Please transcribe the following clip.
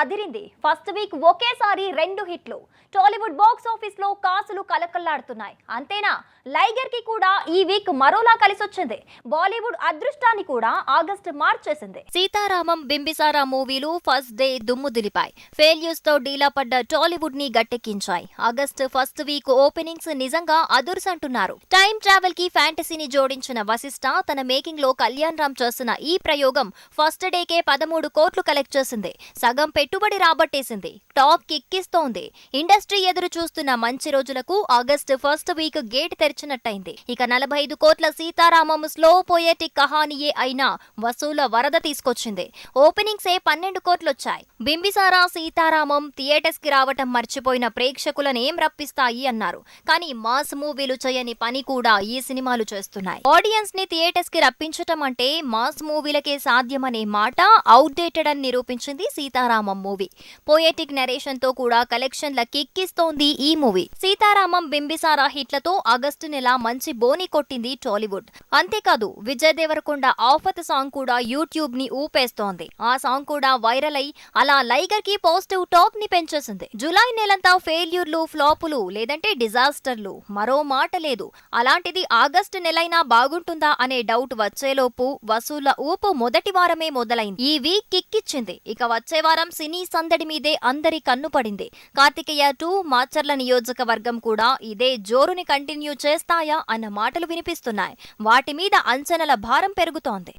అదిరింది. First week ఒకేసారి రెండు హిట్లు. టాలీవుడ్ బాక్స్ ఆఫీస్లో కాసులు కలకల్లాడుతున్నాయి అంతేనా? లైగర్కి కూడా ఈ వీక్ మరోలా కలిసొచ్చింది. బాలీవుడ్ అదృష్టాన్ని కూడా ఆగస్టు మార్చేసింది. సీతారామం బింబిసారా మూవీలు ఫస్ట్ డే దుమ్ము దులిపాయి. ఫెయిల్యూర్స్తో డీలా పడ్డ టాలీవుడ్ని గట్టెక్కించాయి. ఆగస్టు ఫస్ట్ వీక్ ఓపెనింగ్స్ నిజంగా అదుర్సంటున్నారు. టైం ట్రావెల్కి ఫ్యాంటసీని జోడించిన వశిష్ట తన మేకింగ్లో కళ్యాణ్ రామ్ చేస్తున్న ఈ ప్రయోగం ఫస్ట్ డేకే పదమూడు కోట్లు కలెక్ట్ చేసింది. సగం పెట్టి పెట్టుబడి రాబట్టేసింది. టాక్ కిక్కిస్తోంది. ఇండస్ట్రీ ఎదురు చూస్తున్న మంచి రోజులకు ఆగస్టు ఫస్ట్ వీక్ గేట్ తెరిచినట్టయింది. ఇక నలభై ఐదు కోట్ల సీతారామం స్లో పోయేటిక్ కహానియే అయినా వసూల వరద తీసుకొచ్చింది. ఓపెనింగ్స్ ఏ పన్నెండు కోట్లొచ్చాయి. బింబిసారా సీతారామం థియేటర్స్కి రావటం మర్చిపోయిన ప్రేక్షకులనేం రప్పిస్తాయి అన్నారు. కానీ మాస్ మూవీలు చేయని పని కూడా ఈ సినిమాలు చేస్తున్నాయి. ఆడియన్స్ని థియేటర్స్కి రప్పించటం అంటే మాస్ మూవీలకే సాధ్యమనే మాట అవుట్డేటెడ్ అని నిరూపించింది సీతారామం. మూవీ. పోయెటిక్ నెరేషన్తో కూడా కలెక్షన్ల కిక్కిస్తోంది ఈ మూవీ. సీతారామం బింబిసారా హిట్లతో ఆగస్టు నెల మంచి బోని కొట్టింది టాలీవుడ్. అంతేకాదు విజయ్ దేవరకొండ ఆఫత్ సాంగ్ కూడా యూట్యూబ్ని ఊపేస్తోంది. ఆ సాంగ్ కూడా వైరల్ అయి అలా లైగర్కి పాజిటివ్ టాక్ని పెంచేసింది. జులై నెలంతా ఫెయిల్యూర్లు ఫ్లాపులు లేదంటే డిజాస్టర్లు. మరో మాట లేదు. అలాంటిది ఆగస్టు నెలైనా బాగుంటుందా అనే డౌట్ వచ్చేలోపు వసూళ్ళ ఊపు మొదటి వారమే మొదలైంది. ఈ వీక్ కిక్కిచ్చింది. ఇక వచ్చే వారం సినీ సందడి మీదే అందరి కన్ను పడింది. కార్తికేయ టూ మాచర్ల నియోజకవర్గం కూడా ఇదే జోరుని కంటిన్యూ చేస్తాయా అన్న మాటలు వినిపిస్తున్నాయి. వాటి మీద అంచనల భారం పెరుగుతోంది.